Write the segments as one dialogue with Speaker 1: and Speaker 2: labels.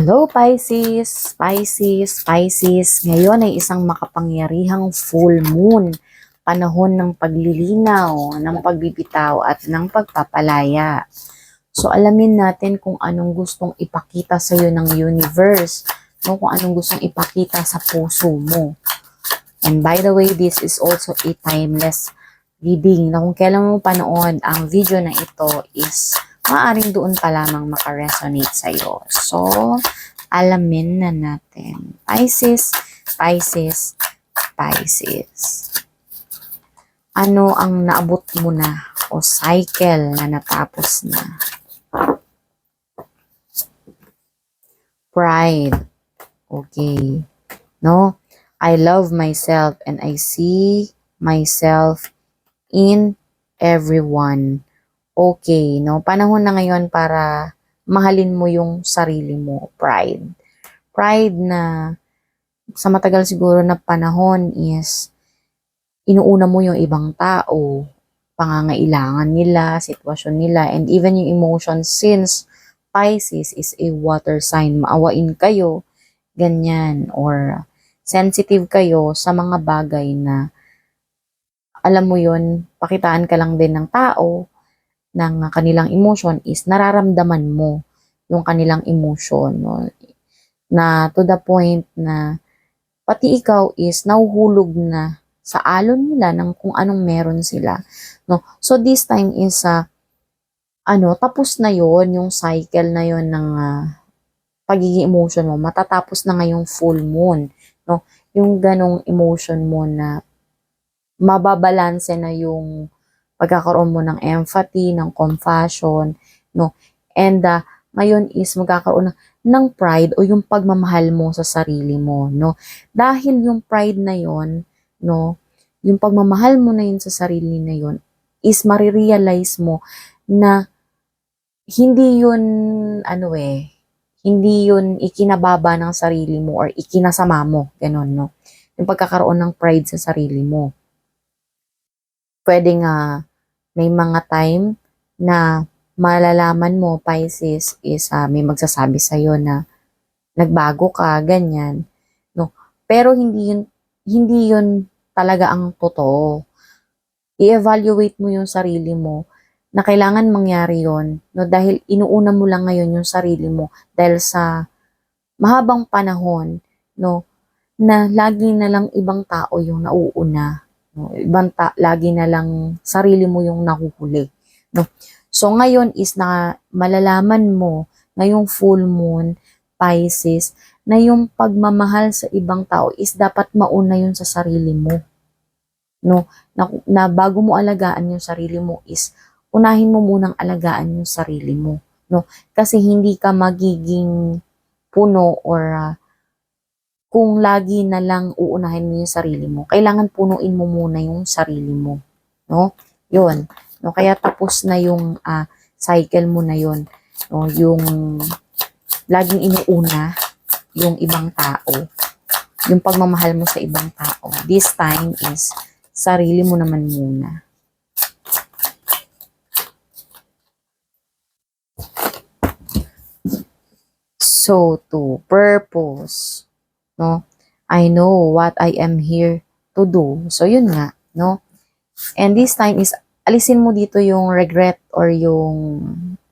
Speaker 1: Hello Pisces, Pisces, Pisces. Ngayon ay isang makapangyarihang full moon. Panahon ng paglilinaw, ng pagbibitaw at ng pagpapalaya. So alamin natin kung anong gustong ipakita sa iyo ng universe, no? kung anong gustong ipakita sa puso mo. And by the way, this is also a timeless reading na kung kailan mo panood ang video na ito is maaaring doon pa lamang makaresonate sa iyo. So, alamin na natin. Pisces, Pisces, Pisces. Ano ang naabot mo na o cycle na natapos na? Pride. Okay. No? I love myself and I see myself in everyone. Okay, no? Panahon na ngayon para mahalin mo yung sarili mo. Pride. Pride na sa matagal siguro na panahon is inuuna mo yung ibang tao, pangangailangan nila, sitwasyon nila, and even yung emotions since Pisces is a water sign, maawain kayo, ganyan, or sensitive kayo sa mga bagay na alam mo yun, pakitaan ka lang din ng tao ng kanilang emotion is nararamdaman mo yung kanilang emotion. No? Na to the point na pati ikaw is nahuhulog na sa alon nila ng kung anong meron sila. No? So this time is uh, ano, tapos na yon yung cycle na yon ng ah, pagiging emotion mo. Matatapos na ngayong full moon. No? Yung ganong emotion mo na mababalanse na yung pagkakaroon mo ng empathy, ng compassion, no? And uh, ngayon is magkakaroon ng, ng pride o yung pagmamahal mo sa sarili mo, no? Dahil yung pride na yon, no, yung pagmamahal mo na yun sa sarili na yon is marirealize mo na hindi yun, ano eh, hindi yun ikinababa ng sarili mo or ikinasama mo, ganun, no? Yung pagkakaroon ng pride sa sarili mo. Pwede nga, may mga time na malalaman mo, Pisces, is ah, may magsasabi sa'yo na nagbago ka, ganyan. No? Pero hindi yun, hindi yun talaga ang totoo. I-evaluate mo yung sarili mo na kailangan mangyari yon no dahil inuuna mo lang ngayon yung sarili mo dahil sa mahabang panahon no na lagi na lang ibang tao yung nauuna no ibang ta- lagi na lang sarili mo yung nahuhuli no so ngayon is na malalaman mo ngayong full moon Pisces na yung pagmamahal sa ibang tao is dapat mauna yun sa sarili mo no na, na bago mo alagaan yung sarili mo is unahin mo munang alagaan yung sarili mo, no? Kasi hindi ka magiging puno or ah, kung lagi na lang uunahin mo yung sarili mo, kailangan punuin mo muna yung sarili mo, no? Yun. No, kaya tapos na yung ah, cycle mo na yun, no? Yung laging inuuna yung ibang tao, yung pagmamahal mo sa ibang tao. This time is sarili mo naman muna. So, to purpose, no? I know what I am here to do. So, yun nga, no? And this time is, alisin mo dito yung regret or yung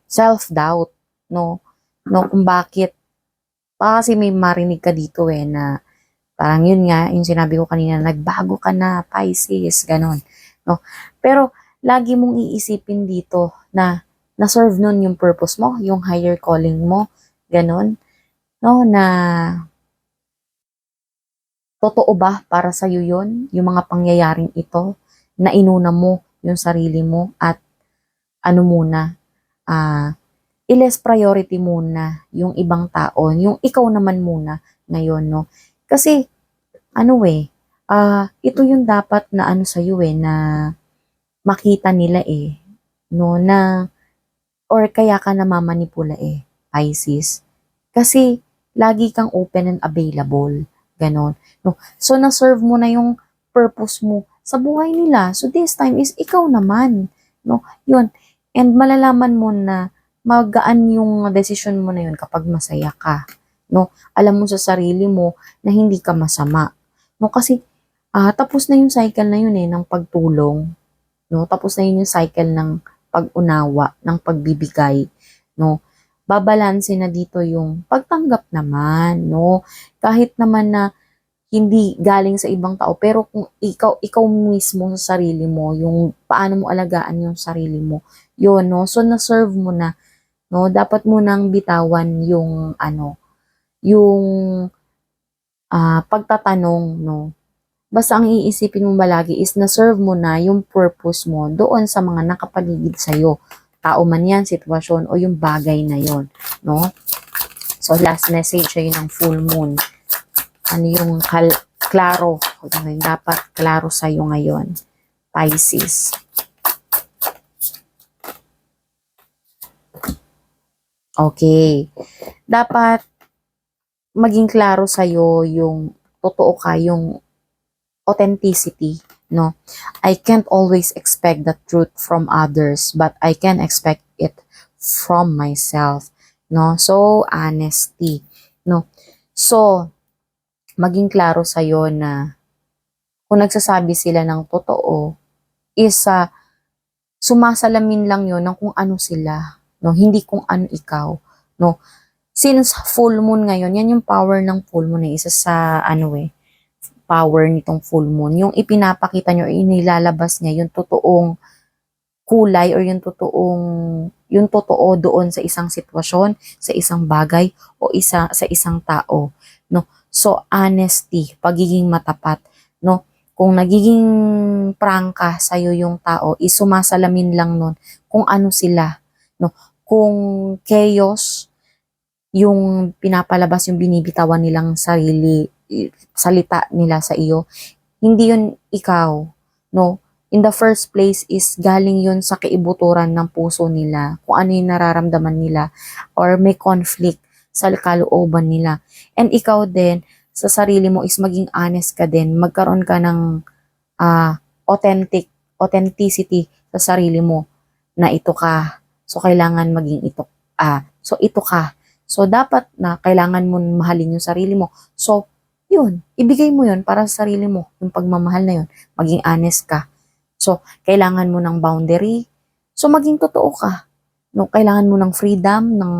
Speaker 1: self-doubt, no? No, kung bakit. Baka kasi may marinig ka dito eh, na parang yun nga, yung sinabi ko kanina, nagbago ka na, Pisces, ganon. No? Pero, lagi mong iisipin dito na na-serve nun yung purpose mo, yung higher calling mo, ganon, no, na totoo ba para sa iyo yun, yung mga pangyayaring ito, na inuna mo yung sarili mo at ano muna, ah, i-less priority muna yung ibang tao, yung ikaw naman muna ngayon, no? Kasi, ano eh, ah, ito yung dapat na ano sa eh, na makita nila eh, no, na, or kaya ka namamanipula eh, Pisces. Kasi, lagi kang open and available. Ganon. No? So, na-serve mo na yung purpose mo sa buhay nila. So, this time is ikaw naman. No? Yun. And malalaman mo na magaan yung decision mo na yun kapag masaya ka. no? Alam mo sa sarili mo na hindi ka masama. No, kasi ah, tapos na yung cycle na yun eh ng pagtulong, no? Tapos na yun yung cycle ng pag-unawa, ng pagbibigay, no? Babalanse na dito yung pagtanggap naman, no? Kahit naman na hindi galing sa ibang tao, pero kung ikaw ikaw mismo sa sarili mo, yung paano mo alagaan yung sarili mo, yun, no? So, na-serve mo na, no? Dapat mo nang bitawan yung, ano, yung ah, pagtatanong, no? Basta ang iisipin mo malagi is na-serve mo na yung purpose mo doon sa mga nakapaligid sa'yo. Tao man yan, sitwasyon, o yung bagay na yon no? So, last message ay ng full moon. Ano yung kal- klaro, ano yung dapat klaro sa'yo ngayon. Pisces. Okay. Dapat maging klaro sa'yo yung totoo ka, yung authenticity, no? I can't always expect the truth from others, but I can expect it from myself, no? So, honesty, no? So, maging klaro sa'yo na kung nagsasabi sila ng totoo, is ah, sumasalamin lang yon ng kung ano sila, no? Hindi kung ano ikaw, no? Since full moon ngayon, yan yung power ng full moon eh, isa sa ano eh, power nitong full moon. Yung ipinapakita nyo, inilalabas niya yung totoong kulay or yung totoong yung totoo doon sa isang sitwasyon, sa isang bagay o isa sa isang tao, no? So honesty, pagiging matapat, no? Kung nagiging prangka sa yung tao, is sumasalamin lang nun kung ano sila, no? Kung chaos yung pinapalabas yung binibitawan nilang sarili salita nila sa iyo, hindi yun ikaw, no? In the first place is galing yun sa kaibuturan ng puso nila, kung ano yung nararamdaman nila, or may conflict sa kalooban nila. And ikaw din, sa sarili mo is maging honest ka din, magkaroon ka ng ah, authentic, authenticity sa sarili mo na ito ka. So, kailangan maging ito, ah, so ito ka. So, dapat na kailangan mo mahalin yung sarili mo. So, yun, ibigay mo yun para sa sarili mo, yung pagmamahal na yun. Maging honest ka. So, kailangan mo ng boundary. So, maging totoo ka. No, kailangan mo ng freedom, ng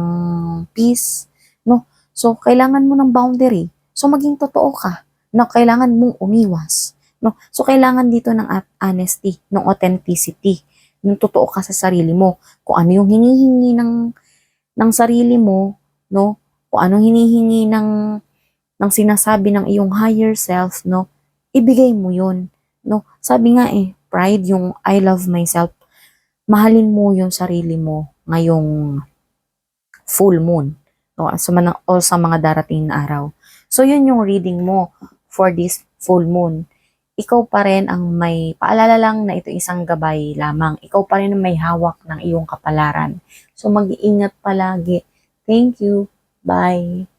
Speaker 1: peace. No, so, kailangan mo ng boundary. So, maging totoo ka. No, kailangan mong umiwas. No, so, kailangan dito ng honesty, ng authenticity. Yung totoo ka sa sarili mo. Kung ano yung hinihingi ng, ng sarili mo, no, kung anong hinihingi ng ng sinasabi ng iyong higher self, no, ibigay mo yun. No? Sabi nga eh, pride, yung I love myself, mahalin mo yung sarili mo ngayong full moon. No? Sa, mga, o sa mga darating na araw. So, yun yung reading mo for this full moon. Ikaw pa rin ang may, paalala lang na ito isang gabay lamang. Ikaw pa rin ang may hawak ng iyong kapalaran. So, mag-iingat palagi. Thank you. Bye.